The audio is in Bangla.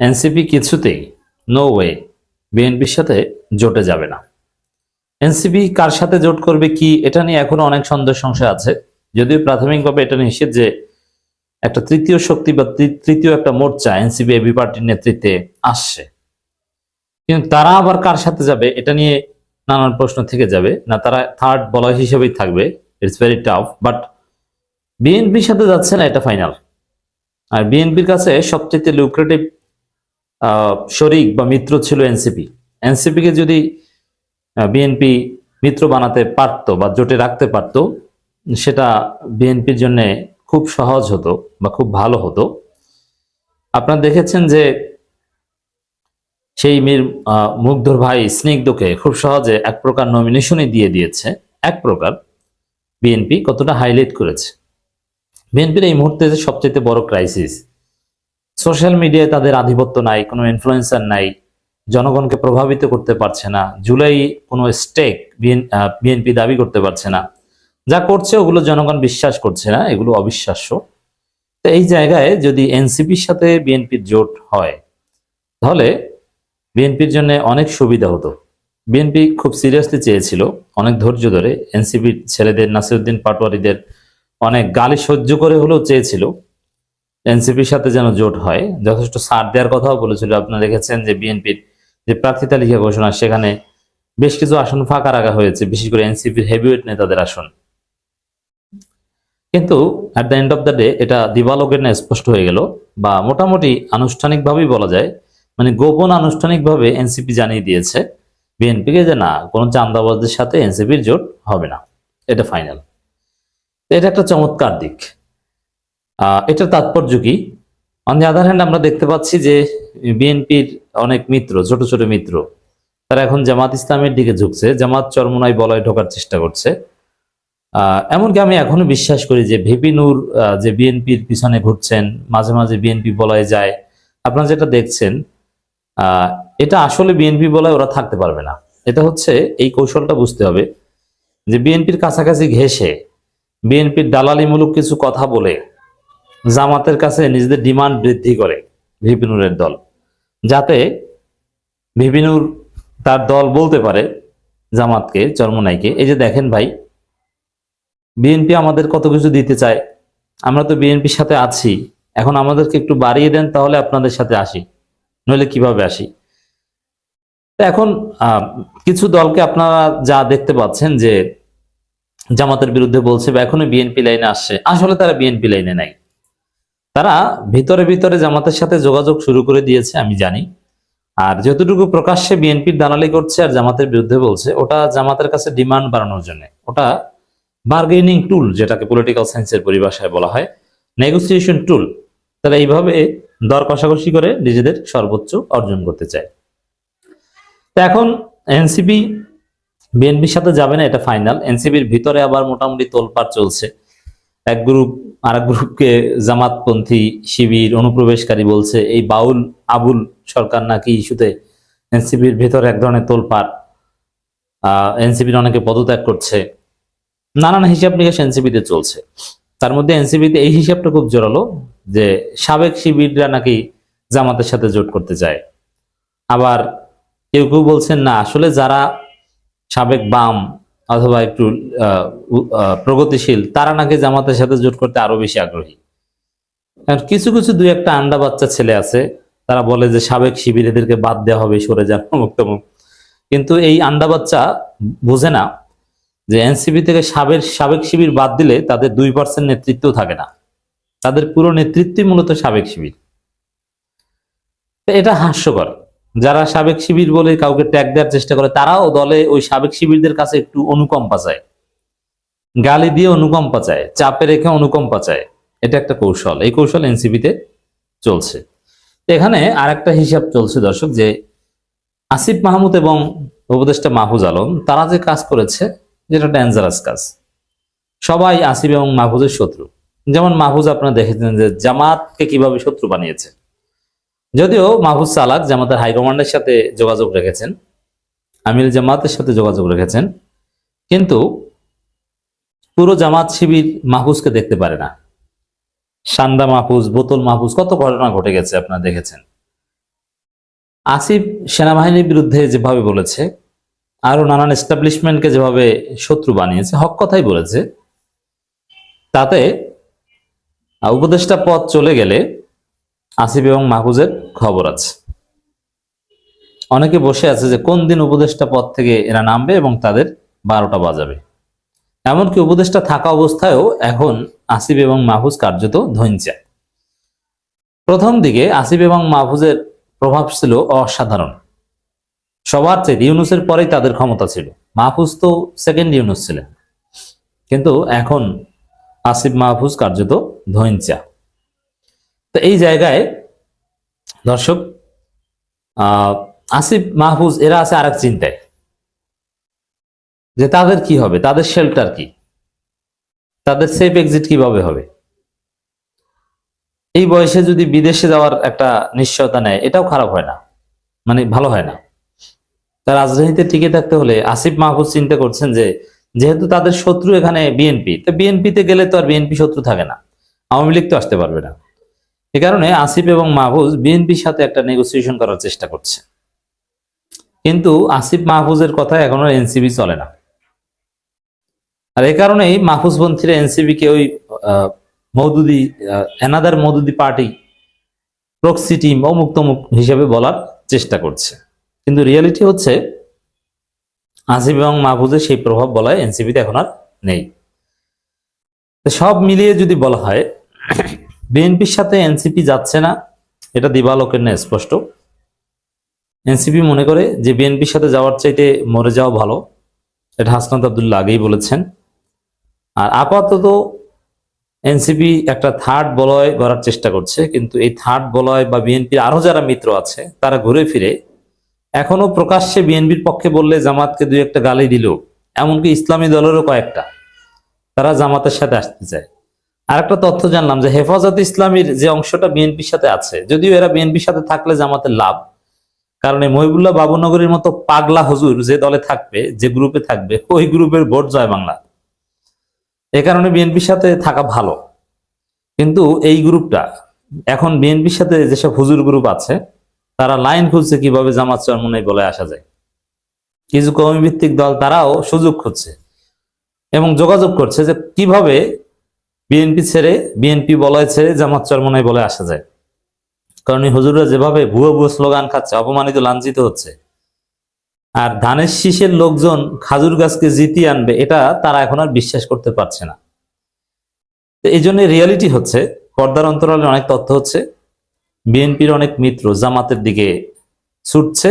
এনসিপি কিছুতেই নো ওয়ে বিএনপির সাথে জোটে যাবে না। এনসিপি কার সাথে জোট করবে কি, এটা নিয়ে এখনও অনেক সন্দেহ সংশয় আছে। যদিও প্রাথমিকভাবে এটা নিশ্চিত যে একটা তৃতীয় শক্তি বা তৃতীয় একটা মোর্চা এনসিপি এবি পার্টির নেতৃত্বে আসছে। কিন্তু তারা আবার কার সাথে যাবে, এটা নিয়ে নানান প্রশ্ন থেকে যাবে। না, তারা থার্ড বলয় হিসেবেই থাকবে ইটস ভেরি টাফ বাট বিএনপির সাথে যাচ্ছে না, এটা ফাইনাল আর বিএনপির কাছে সবচেয়ে লুক্রেটিভ শরিক বা মিত্র ছিল এনসিপি। এনসিপিকে যদি বিএনপি মিত্র বানাতে পারতো বা জোটে রাখতে পারতো, সেটা বিএনপির জন্য খুব সহজ হতো বা খুব ভালো হতো। আপনারা দেখেছেন যে সেই মীর মুগ্ধর ভাই স্নিগ্ধকে খুব সহজে এক প্রকার নমিনেশনই দিয়ে দিয়েছে। এক প্রকার। বিএনপি কতটা হাইলাইট করেছে। বিএনপির এই মুহূর্তে সবচেয়ে বড় ক্রাইসিস সোশ্যাল মিডিয়ায় তাদের আধিপত্য নাই, কোনো ইনফ্লুয়েন্সার নাই, জনগণকে প্রভাবিত করতে পারছে না। জুলাই কোনো স্টেক বিএনপি দাবি করতে পারছে না। যা করছে ওগুলো জনগণ বিশ্বাস করছে না, এগুলো অবিশ্বাস্য। তো এই জায়গায় যদি এনসিপির সাথে বিএনপির জোট হয়, তাহলে বিএনপির জন্য অনেক সুবিধা হতো। বিএনপি খুব সিরিয়াসলি চেয়েছিল, অনেক ধৈর্য ধরে। এনসিপির ছেলেদের, নাসিরুদ্দিন পাটোয়ারিদের অনেক গালি সহ্য করে হলেও চেয়েছিল। এনসিপির সাথে যেন জোট হয়। যথেষ্ট সার দেওয়ার কথাও বলেছিল। আপনারা দেখেছেন যে বিএনপির যে প্রার্থী তালিকা ঘোষণা, সেখানে বেশ কিছু আসন ফাঁকা রাখা হয়েছে, বিশেষ করে এনসিপির হেভিওয়েট নেতাদের আসন। কিন্তু at the end of the day এটা দিবালোকের না স্পষ্ট হয়ে গেল বা মোটামুটি আনুষ্ঠানিকভাবেই বলা যায় মানে গোপন আনুষ্ঠানিকভাবে এনসিপি জানিয়ে দিয়েছে বিএনপিকে যে না, কোনো চান্দাবাজদের সাথে এনসিপির জোট হবে না। এটা ফাইনাল এটা একটা চমৎকার দিক। এটার তাৎপর্য কি? অন দি আদার হ্যান্ড আমরা দেখতে পাচ্ছি যে বিএনপির অনেক মিত্র ছোট ছোট মিত্র তারা এখন জামাত ইসলামের দিকে ঝুঁকছে জামাত চরমনায় বলয় ঢোকার চেষ্টা করছে। এমনকি আমি এখনও বিশ্বাস করি যে ভিপি নূর আহ, যে বিএনপির পিছনে ঘুরছেন মাঝে মাঝে বিএনপি বলয়ে যায় আপনারা যেটা দেখছেন এটা আসলে বিএনপি বলয় ওরা থাকতে পারবে না। এটা হচ্ছে এই কৌশলটা বুঝতে হবে যে বিএনপির কাছাকাছি ঘেসে বিএনপির দালালিমূলক কিছু কথা বলে জামাতের কাছে নিজেদের ডিমান্ড বৃদ্ধি করে ভিপিনুরের দল। যাতে ভিপিনুর তার দল বলতে পারে জামাতকে, চরমনাইকে, এই যে দেখেন ভাই বিএনপি আমাদের কত কিছু দিতে চায়। আমরা তো বিএনপির সাথে আছি। এখন আমাদেরকে একটু বাড়িয়ে দেন, তাহলে আপনাদের সাথে আসি। নইলে কীভাবে আসি? এখন কিছু দলকে আপনারা যা দেখতে পাচ্ছেন যে জামাতের বিরুদ্ধে বলছে বা এখনও বিএনপি লাইনে আসছে, আসলে তারা বিএনপি লাইনে নাই। তারা ভিতরে ভিতরে জামাতের সাথে যোগাযোগ শুরু করে দিয়েছে, আমি জানি। আর যতটুকু প্রকাশ্যে বিএনপির দালালি করছে আর জামাতের বিরুদ্ধে বলছে, ওটা জামাতের কাছে ডিমান্ড বাড়ানোর জন্য। ওটা বার্গেনিং টুল যেটাকে পলিটিক্যাল সায়েন্সের পরিভাষায় বলা হয় নেগোসিয়েশন টুল তারা এইভাবে দর কষাকষি করে নিজেদের সর্বোচ্চ অর্জন করতে চায়। তো এখন এনসিপি, বিএনপির সাথে যাবে না, এটা ফাইনাল এনসিপির ভিতরে আবার মোটামুটি তোলপাড় চলছে। এক গ্রুপ আর গ্রুপকে জামাতপন্থী শিবির অনুপ্রবেশকারী বলছে, এই বাউল আবুল সরকার নাকি ইস্যুতে এনসিপির ভেতর এক ধরনের তোলপাড়। এনসিপির অনেকে পদত্যাগ করছে। নানান হিসাব নিকাশ এনসিপিতে চলছে। তার মধ্যে এনসিপিতে এই হিসাবটা খুব জোরালো যে সাবেক শিবিররা নাকি জামাতের সাথে জোট করতে চায়। আবার কেউ কেউ বলছেন, না, আসলে যারা সাবেক বাম অথবা একটু প্রগতিশীল, তারা নাকি জামাতের সাথে জোট করতে আরও বেশি আগ্রহী। কারণ কিছু কিছু দুই একটা আন্ডা বাচ্চা ছেলে আছে, তারা বলে যে সাবেক শিবির এদেরকে বাদ দেওয়া হবে, সরে যান অমুক তমুক। কিন্তু এই আন্ডা বাচ্চা বোঝে না যে এনসিপি থেকে সাবেক সাবেক শিবির বাদ দিলে তাদের দুই পার্সেন্ট নেতৃত্ব থাকে না। তাদের পুরো নেতৃত্বই মূলত সাবেক শিবির। এটা হাস্যকর। যারা সাবেক শিবির বলে কাউকে ট্যাগ দেওয়ার চেষ্টা করে, তারাও দলে ওই সাবেক শিবিরদের কাছে একটু অনুকম্পা চায়। গালি দিয়ে অনুকম্পা চায়, চাপে রেখে অনুকম্পা চায়। এটা একটা কৌশল। এই কৌশল এনসিপিতে চলছে। এখানে আরেকটা হিসাব চলছে দর্শক, যে আসিফ মাহমুদ এবং উপদেষ্টা মাহফুজ আলম, তারা যে কাজ করেছে, যেটা ডেঞ্জারাস কাজ। সবাই আসিফ এবং মাহফুজের শত্রু। যেমন মাহফুজ আপনারা দেখেছেন যে জামাতকে কীভাবে শত্রু বানিয়েছে। যদিও মাহফুজ সালাক জামাতের হাইকমান্ডের সাথে যোগাযোগ রেখেছেন, আমির জামাতের সাথে যোগাযোগ রেখেছেন, কিন্তু পুরো জামাত শিবির মাহফুজকে দেখতে পারে না। সান্দা মাহফুজ, বোতল মাহফুজ, কত ঘটনা ঘটে গেছে আপনারা দেখেছেন। আসিফ সেনাবাহিনীর বিরুদ্ধে যেভাবে বলেছে আরও নানান এস্টাবলিশমেন্টকে যেভাবে শত্রু বানিয়েছে, হক কথাই বলেছে, তাতে উপদেষ্টা পদ চলে গেলে আসিফ এবং মাহফুজের খবর আছে। অনেকে বসে আছে যে কোন দিন উপদেষ্টা পদ থেকে এরা নামবে এবং তাদের বারোটা বাজাবে। এমনকি উপদেষ্টা থাকা অবস্থায়ও এখন আসিফ এবং মাহফুজ কার্যত ধৈঞ্চা প্রথম দিকে আসিফ এবং মাহফুজের প্রভাব ছিল অসাধারণ। সবার চেয়ে ইউনুসের পরেই তাদের ক্ষমতা ছিল। মাহফুজ তো সেকেন্ড ইউনুস ছিলেন। কিন্তু এখন আসিফ মাহফুজ কার্যত ধৈঞ্চা তো এই জায়গায় দর্শক আসিফ মাহফুজ, এরা আছে আরেক চিন্তায়। যে তাদের কি হবে? তাদের শেল্টার কি? তাদের সেফ এক্সিট কীভাবে হবে? এই বয়সে যদি বিদেশে যাওয়ার একটা নিশ্চয়তা নেয়, এটাও খারাপ হয় না। মানে ভালো হয় না। তার রাজধানীতে টিকে থাকতে হলে আসিফ মাহফুজ চিন্তা করছেন যে, যেহেতু তাদের শত্রু এখানে বিএনপি তো বিএনপিতে গেলে তো আর বিএনপি শত্রু থাকে না। আওয়ামী লীগ তো আসতে পারবে না। এ কারণে আসিফ এবং মাহফুজ বিএনপির সাথে একটা নেগোসিয়েশন করার চেষ্টা করছে। কিন্তু আসিফ মাহফুজের কথা এখনও এনসিবি চলে না। আর এ কারণেই মাহফুজপন্থীরা এনসিবি কে ওই Maududi another Maududi party proxy team অমুক তমুক হিসেবে বলার চেষ্টা করছে। কিন্তু রিয়েলিটি হচ্ছে, আসিফ এবং মাহফুজের সেই প্রভাব বলায় এনসিপিতে এখন আর নেই। সব মিলিয়ে যদি বলা হয় বিএনপির সাথে এনসিপি যাচ্ছে না, এটা দিবালোকের না স্পষ্ট। এনসিপি মনে করে যে বিএনপির সাথে যাওয়ার চাইতে মরে যাওয়া ভালো, এটা হাসনাত আবদুল্লাহ আগেই বলেছেন। আর আপাতত এনসিপি একটা থার্ড বলয় গড়ার চেষ্টা করছে, কিন্তু এই থার্ড বলয় বা বিএনপির আরও যারা মিত্র আছে, তারা ঘুরে ফিরে। এখনও প্রকাশ্যে বিএনপির পক্ষে বললে জামাতকে দুই একটা গালি দিল এমনকি ইসলামী দলেরও কয়েকটা, তারা জামাতের সাথে আসতে চায়। আর একটা তথ্য জানলাম যে হেফাজত ইসলামীর যে অংশটা বিএনপির সাথে আছে, যদিও এরা বিএনপির সাথে থাকলে জামাতের লাভ, কারণ এই মহিবুল্লাহ বাবুনগরীর মতো পাগলা হুজুর যে দলে থাকবে, যে গ্রুপে থাকবে, ওই গ্রুপের ভোট জয় বাংলা। এ কারণে বিএনপির সাথে থাকা ভালো। কিন্তু এই গ্রুপটা এখন বিএনপির সাথে যেসব হুজুর গ্রুপ আছে, তারা লাইন খুঁজছে কীভাবে জামাত চরমনে বলে আসা যায়। কিছু কর্মী ভিত্তিক দল তারাও সুযোগ খুঁজছে এবং যোগাযোগ করছে যে কীভাবে বিএনপি ছেড়ে, বিএনপি বলয় ছেড়ে জামাত চরমনায় বলে আসা যায়। কারণ এই হুজুররা যেভাবে ভুয়ো ভুয়ো স্লোগান খাচ্ছে, অপমানিত, লাঞ্ছিত হচ্ছে। আর ধানের শীষের লোকজন খাজুর গাছকে জিতিয়ে আনবে, এটা তারা এখন আর বিশ্বাস করতে পারছে না। তো এই জন্য রিয়ালিটি হচ্ছে, পর্দার অন্তরালে অনেক তথ্য হচ্ছে, বিএনপির অনেক মিত্র জামাতের দিকে ছুটছে